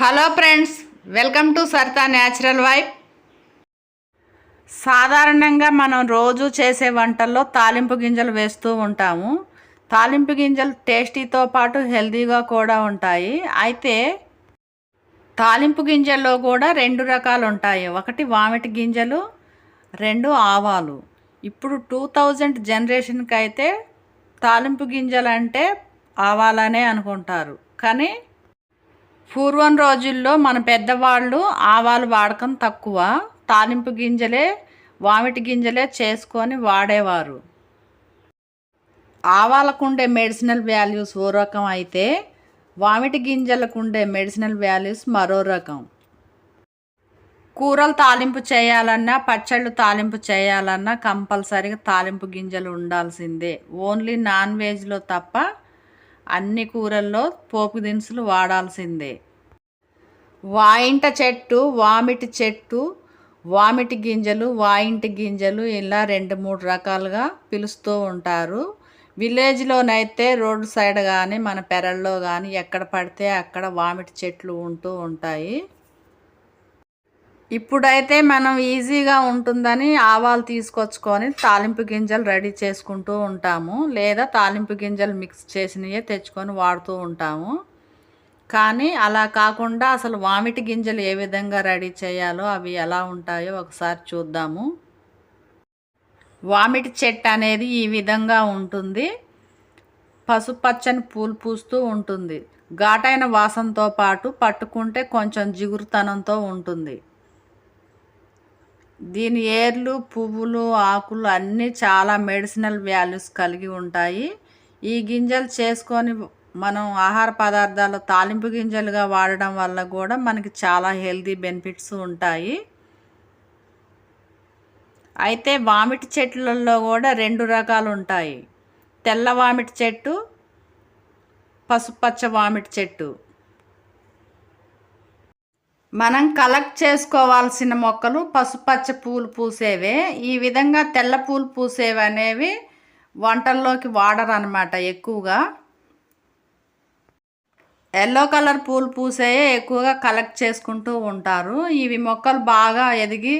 Hello friends welcome to సర్తా natural wife సాధారణంగా మనం రోజు చేసే వంటల్లో తాలింపు గింజలు వేస్తూ ఉంటాము. తాలింపు గింజలు టేస్టీతో పాటు హెల్తీగా కూడా ఉంటాయి. అయితే తాలింపు గింజల్లో కూడా రెండు రకాలు ఉంటాయి. ఒకటి వామిటి గింజలు రెండు ఆవాలు. ఇప్పుడు టూ థౌజండ్ జనరేషన్కి అయితే తాలింపు గింజలు అంటే ఆవాలనే అనుకుంటారు. కానీ పూర్వం రోజుల్లో మన పెద్దవాళ్ళు ఆవాలు వాడకం తక్కువ. తాలింపు గింజలే వామిటి గింజలే చేసుకొని వాడేవారు. ఆవాలకు ఉండే మెడిసినల్ వాల్యూస్ ఓ రకం అయితే వామిటి గింజలకు ఉండే మెడిసినల్ వాల్యూస్ మరో రకం. కూరలు తాలింపు చేయాలన్నా పచ్చళ్ళు తాలింపు చేయాలన్నా కంపల్సరీగా తాలింపు గింజలు ఉండాల్సిందే. ఓన్లీ నాన్ వెజ్లో తప్ప అన్ని కూరల్లో పోపు దినుసులు వాడాల్సిందే. వాయింట చెట్టు వామిటి చెట్టు వామిటి గింజలు వాయింటి గింజలు ఇలా రెండు మూడు రకాలుగా పిలుస్తూ ఉంటారు. విలేజ్లోనైతే రోడ్ సైడ్ కానీ మన పెరల్లో కానీ ఎక్కడ పడితే అక్కడ వామిటి చెట్లు ఉంటూ ఉంటాయి. ఇప్పుడైతే మనం ఈజీగా ఉంటుందని ఆవాలు తీసుకొచ్చుకొని తాలింపు గింజలు రెడీ చేసుకుంటూ ఉంటాము. లేదా తాలింపు గింజలు మిక్స్ చేసినవే తెచ్చుకొని వాడుతూ ఉంటాము. కానీ అలా కాకుండా అసలు వామిటి గింజలు ఏ విధంగా రెడీ చేయాలో అవి ఎలా ఉంటాయో ఒకసారి చూద్దాము. వామిటి చెట్టు అనేది ఈ విధంగా ఉంటుంది. పసుపచ్చని పూలు పూస్తూ ఉంటుంది. ఘాటైన వాసనతో పాటు పట్టుకుంటే కొంచెం జిగురుతనంతో ఉంటుంది. దీని ఏర్లు పువ్వులు ఆకులు అన్నీ చాలా మెడిసినల్ వాల్యూస్ కలిగి ఉంటాయి. ఈ గింజలు చేసుకొని మనం ఆహార పదార్థాలు తాలింపు గింజలుగా వాడడం వల్ల కూడా మనకి చాలా హెల్తీ బెనిఫిట్స్ ఉంటాయి. అయితే వామిటి చెట్లలో కూడా రెండు రకాలు ఉంటాయి. తెల్ల వామిటి చెట్టు పసుపచ్చ వామిటి చెట్టు. మనం కలెక్ట్ చేసుకోవాల్సిన మొక్కలు పసుపచ్చ పూలు పూసేవే. ఈ విధంగా తెల్ల పూలు పూసేవి అనేవి వంటల్లోకి వాడరు అనమాట ఎక్కువగా. ఎల్లో కలర్ పూలు పూసేయే ఎక్కువగా కలెక్ట్ చేసుకుంటూ ఉంటారు. ఇవి మొక్కలు బాగా ఎదిగి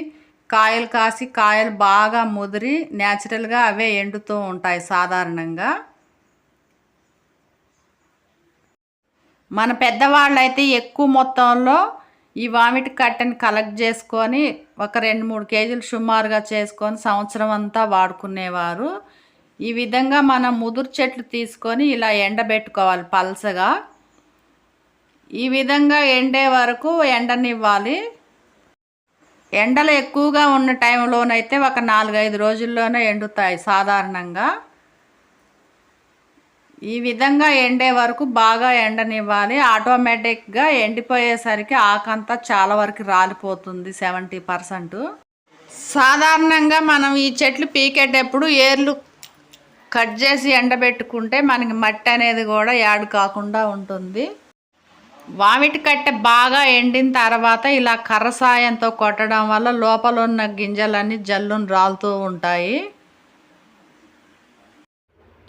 కాయలు కాసి కాయలు బాగా ముదిరి న్యాచురల్గా అవే ఎండుతూ ఉంటాయి సాధారణంగా. మన పెద్దవాళ్ళు అయితే ఎక్కువ మొత్తంలో ఈ వామిట్ కట్టెని కలెక్ట్ చేసుకొని ఒక రెండు మూడు కేజీలు సుమారుగా చేసుకొని సంవత్సరం అంతా వాడుకునేవారు. ఈ విధంగా మనం ముదురు చెట్లు తీసుకొని ఇలా ఎండబెట్టుకోవాలి పల్సగా ఈ విధంగా ఎండే వరకు ఎండనివ్వాలి. ఎండలు ఎక్కువగా ఉన్న టైంలోనైతే ఒక నాలుగైదు రోజుల్లోనే ఎండుతాయి సాధారణంగా. ఈ విధంగా ఎండే వరకు బాగా ఎండనివ్వాలి. ఆటోమేటిక్గా ఎండిపోయేసరికి ఆకంతా చాలా వరకు రాలిపోతుంది సెవెంటీ పర్సెంట్. సాధారణంగా మనం ఈ చెట్లు పీకేటప్పుడు ఏర్లు కట్ చేసి ఎండబెట్టుకుంటే మనకి మట్టి అనేది కూడా యాడ్ కాకుండా ఉంటుంది. వామిటి కట్టె బాగా ఎండిన తర్వాత ఇలా కర్ర సాయంతో కొట్టడం వల్ల లోపల ఉన్న గింజలన్నీ జల్లును రాలుతూ ఉంటాయి.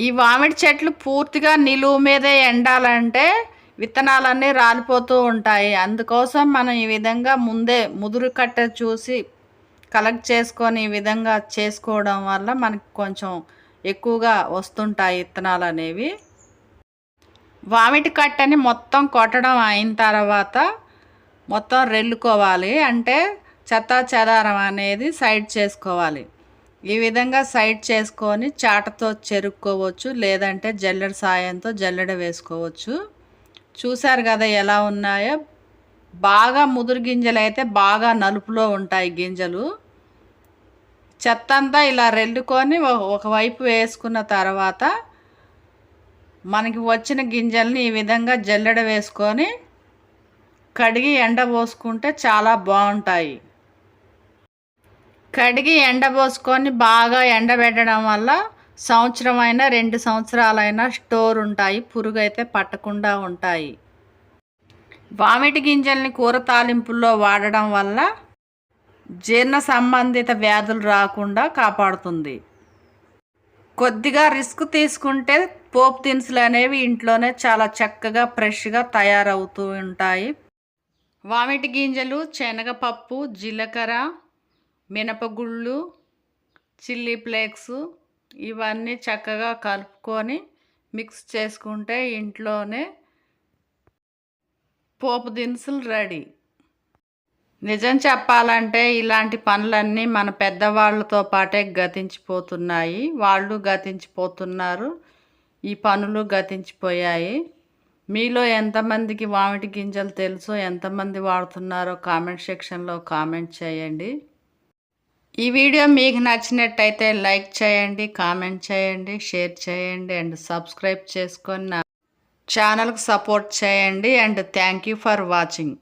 ఈ వామిడి చెట్లు పూర్తిగా నిలువు మీదే ఎండాలంటే విత్తనాలన్నీ రాలిపోతూ ఉంటాయి. అందుకోసం మనం ఈ విధంగా ముందే ముదురు కట్ట చూసి కలెక్ట్ చేసుకొని ఈ విధంగా చేసుకోవడం వల్ల మనకి కొంచెం ఎక్కువగా వస్తుంటాయి విత్తనాలు అనేవి. వామిటి కట్టని మొత్తం కొట్టడం అయిన తర్వాత మొత్తం రెల్లుకోవాలి. అంటే చెత్త చెదారం అనేది సైడ్ చేసుకోవాలి. ఈ విధంగా సైడ్ చేసుకొని చాటతో చెరుక్కోవచ్చు లేదంటే జల్లెడ సాయంతో జల్లెడ వేసుకోవచ్చు. చూశారు కదా ఎలా ఉన్నాయో? బాగా ముదురు గింజలు అయితే బాగా నలుపులో ఉంటాయి గింజలు. చెత్త అంతా ఇలా రెల్లుకొని ఒకవైపు వేసుకున్న తర్వాత మనకి వచ్చిన గింజల్ని ఈ విధంగా జల్లెడ వేసుకొని కడిగి ఎండ పోసుకుంటే చాలా బాగుంటాయి. కడిగి ఎండబోసుకొని బాగా ఎండబెట్టడం వల్ల సంవత్సరం అయినా రెండు సంవత్సరాలైనా స్టోర్ ఉంటాయి పురుగు అయితే పట్టకుండా ఉంటాయి. వామిటి గింజల్ని కూర తాలింపుల్లో వాడడం వల్ల జీర్ణ సంబంధిత వ్యాధులు రాకుండా కాపాడుతుంది. కొద్దిగా రిస్క్ తీసుకుంటే పోపు దినుసులు అనేవి ఇంట్లోనే చాలా చక్కగా ఫ్రెష్గా తయారవుతూ ఉంటాయి. వామిటి గింజలు శనగపప్పు జీలకర్ర మినపగుళ్ళు చిల్లీ ఫ్లేక్స్ ఇవన్నీ చక్కగా కలుపుకొని మిక్స్ చేసుకుంటే ఇంట్లోనే పోపు దినుసులు రెడీ. నిజం చెప్పాలంటే ఇలాంటి పనులన్నీ మన పెద్దవాళ్ళతో పాటే గతించిపోతున్నాయి. వాళ్ళు గతించిపోతున్నారు. ఈ పనులు గతించిపోయాయి. మీలో ఎంతమందికి వామిటి గింజలు తెలుసో ఎంతమంది వాడుతున్నారో కామెంట్ సెక్షన్లో కామెంట్ చేయండి. ఈ వీడియో మీకు నచ్చినట్టయితే లైక్ చేయండి కామెంట్ చేయండి షేర్ చేయండి అండ్ సబ్స్క్రైబ్ చేసుకొని నా ఛానల్కి సపోర్ట్ చేయండి and thank you for watching.